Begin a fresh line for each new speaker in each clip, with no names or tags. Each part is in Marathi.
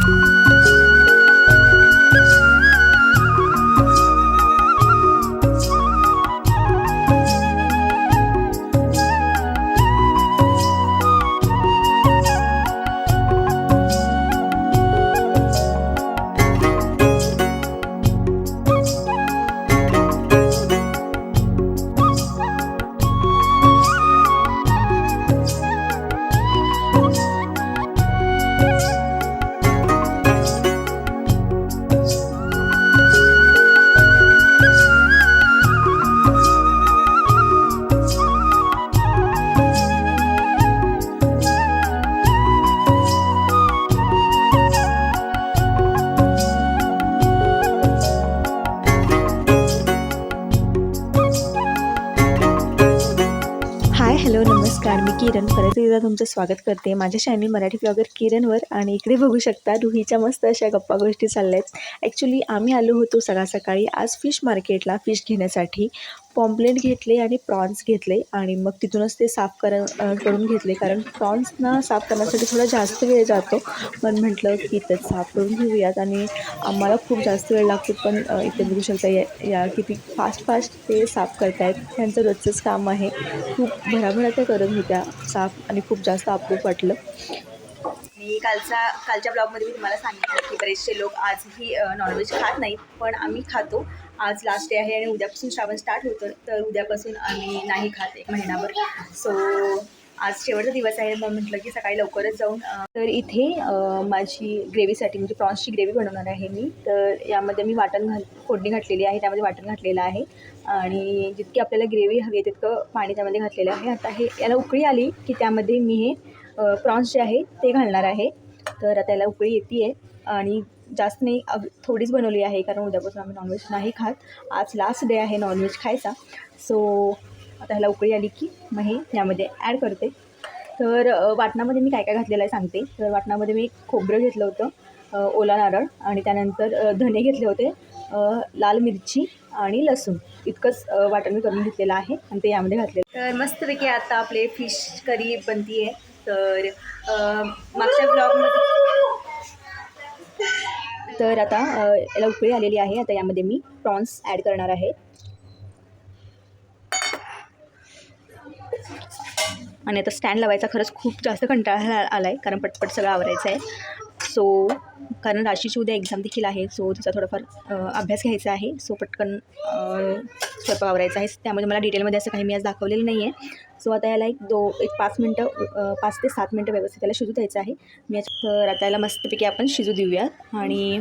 thank you किरण. परत एकदा तुमचं स्वागत करते. माझ्या चॅनल मराठी ब्लॉगर किरणवर आणि इकडे बघू शकता रुहीच्या मस्त अशा गप्पा गोष्टी चालल्या आहेत ॲक्च्युली आम्ही आलो होतो सकाळ सकाळी आज फिश मार्केटला फिश घेण्यासाठी. पॉम्पलेट घेतले आणि प्रॉन्स घेतले आणि मग तिथूनच ते साफ कर करून घेतले. कारण प्रॉन्सना साफ करण्यासाठी थोडा जास्त वेळ जातो. पण म्हटलं की इथंच साफ करून घेऊयात. आणि आम्हाला खूप जास्त वेळ लागतो पण इथे बघू शकता या या किती फास्ट फास्ट ते साफ करतायत. त्यांचं रोजचंच काम आहे. खूप भराभरा त्या करत होत्या साफ आणि खूप जास्त अप्रूप वाटलं.
मी कालचा कालच्या ब्लॉगमध्ये मी तुम्हाला सांगितलं की बरेचसे लोक आजही नॉनव्हेज खात नाहीत पण आम्ही खातो. आज लास्ट डे आहे आणि उद्यापासून श्रावण स्टार्ट होतं तर उद्यापासून आम्ही नाही खात एक महिनाभर. सो आज शेवटचा दिवस आहे मग म्हटलं की सकाळी लवकरच जाऊन तर इथे माझी ग्रेव्हीसाठी म्हणजे प्रॉन्सची ग्रेव्ही बनवणार आहे मी. तर यामध्ये मी वाटण घाल फोडणी घातलेली आहे त्यामध्ये वाटण घातलेलं आहे. आणि जितकी आपल्याला ग्रेव्ही हवी आहे तितकं पाणी त्यामध्ये घातलेलं आहे. आता हे याला उकळी आली की त्यामध्ये मी हे प्रॉन्स जे आहे ते घालणार आहे. तर त्याला उकळी येते आहे आणि जास्त नाही अग थोडीच बनवली आहे कारण उद्यापासून आम्ही नॉनव्हेज नाही खात. आज लास्ट डे आहे नॉनव्हेज खायचा. सो आता ह्याला उकळी आली की मग हे यामध्ये ॲड करते. तर वाटणामध्ये मी काय काय घातलेलं आहे सांगते. तर वाटणामध्ये मी खोबरं घेतलं होतं ओला नारळ आणि त्यानंतर धने घेतले होते लाल मिरची आणि लसूण. इतकंच वाटण मी करून घेतलेलं आहे आणि ते यामध्ये घातले तर मस्तपैकी आता आपले फिश करी बनती आहे तर मागच्या ब्लॉगमध्ये तर आता याला उकळी आलेली आहे. आता यामध्ये मी प्रॉन्स ॲड करणार आहे. आणि आता स्टँड लावायचा खरंच खूप जास्त कंटाळा आला आहे कारण पटपट सगळं आवरायचं आहे सो कारण राशीची उद्या एक्झाम देखील आहे सो तिचा थोडाफार अभ्यास घ्यायचा आहे. सो पटकन अ, स्वयंपाक आवरायचा आहे. त्यामध्ये मला डिटेलमध्ये असं काही मी आज दाखवलेलं नाही आहे सो आता याला एक दो एक पाच मिनटं पाच ते सात मिनटं व्यवस्थित त्याला शिजू द्यायचं आहे. मी आज तर आता याला मस्तपैकी आपण शिजू देऊयात आणि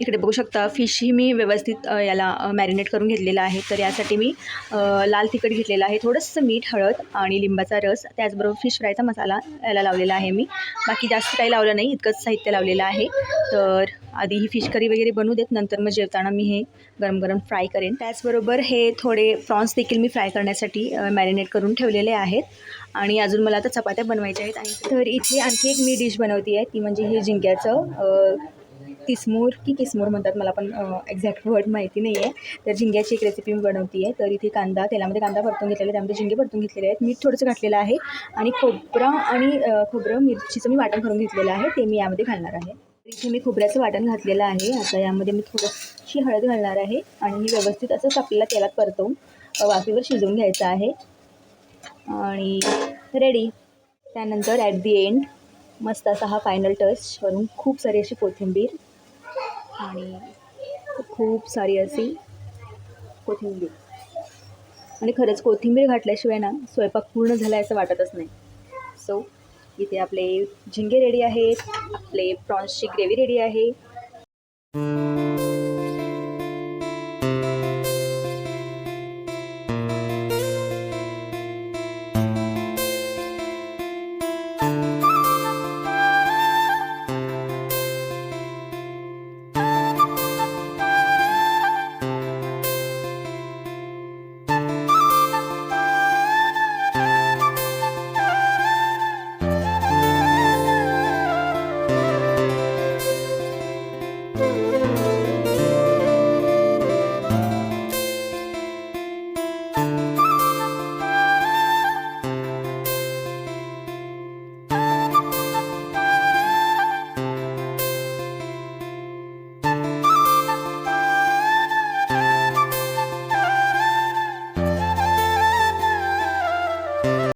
इकडे बघू शकता फिश ही मी व्यवस्थित याला मॅरिनेट करून घेतलेला आहे. तर यासाठी मी लाल तिखट घेतलेलं आहे थोडंसं मीठ हळद आणि लिंबाचा रस त्याचबरोबर फिश फ्रायचा मसाला याला लावलेला आहे मी. बाकी जास्त काही लावलं नाही इतकंच साहित्य लावलेलं आहे. तर आधी ही फिश करी वगैरे बनवू देत नंतर मग जेवताना मी हे गरम गरम फ्राय करेन. त्याचबरोबर हे थोडे प्रॉन्स देखील मी फ्राय करण्यासाठी मॅरिनेट करून ठेवलेले आहेत. आणि अजून मला आता चपात्या बनवायच्या आहेत. आणि तर इथे आणखी एक मी डिश बनवते आहे ती म्हणजे हे जिंक्याचं किसमूर की किसमूर म्हणतात मला पण एक्झॅक्ट वर्ड माहिती नाही आहे तर झिंग्याची एक रेसिपी मी बनवते आहे. तर इथे कांदा तेलामध्ये कांदा परतून घेतलेला आहे. त्यामध्ये झिंगे परतून घेतलेले आहेत. मीठ थोडंसं घातलेलं आहे. आणि खोबरं आणि खोबरं मिरचीचं मी वाटण करून घेतलेलं आहे. ते मी यामध्ये घालणार आहे. इथे मी खोबऱ्याचं वाटण घातलेलं आहे. आता यामध्ये मी थोडीशी हळद घालणार आहे. आणि मी व्यवस्थित असंच आपल्याला तेलात परतवून वाफेवर शिजवून घ्यायचं आहे. आणि रेडी त्यानंतर ॲट दी एंड मस्त असा हा फायनल टच वरून खूप सारी अशी कोथिंबीर आणि खूप सारी अशी कोथिंबीर. आणि खरंच कोथिंबीर घातल्याशिवाय ना स्वयंपाक पूर्ण झाला आहे असं वाटतच नाही. सो इथे आपले झिंगे रेडी आहेत आपले प्रॉन्सची ग्रेव्ही रेडी आहे.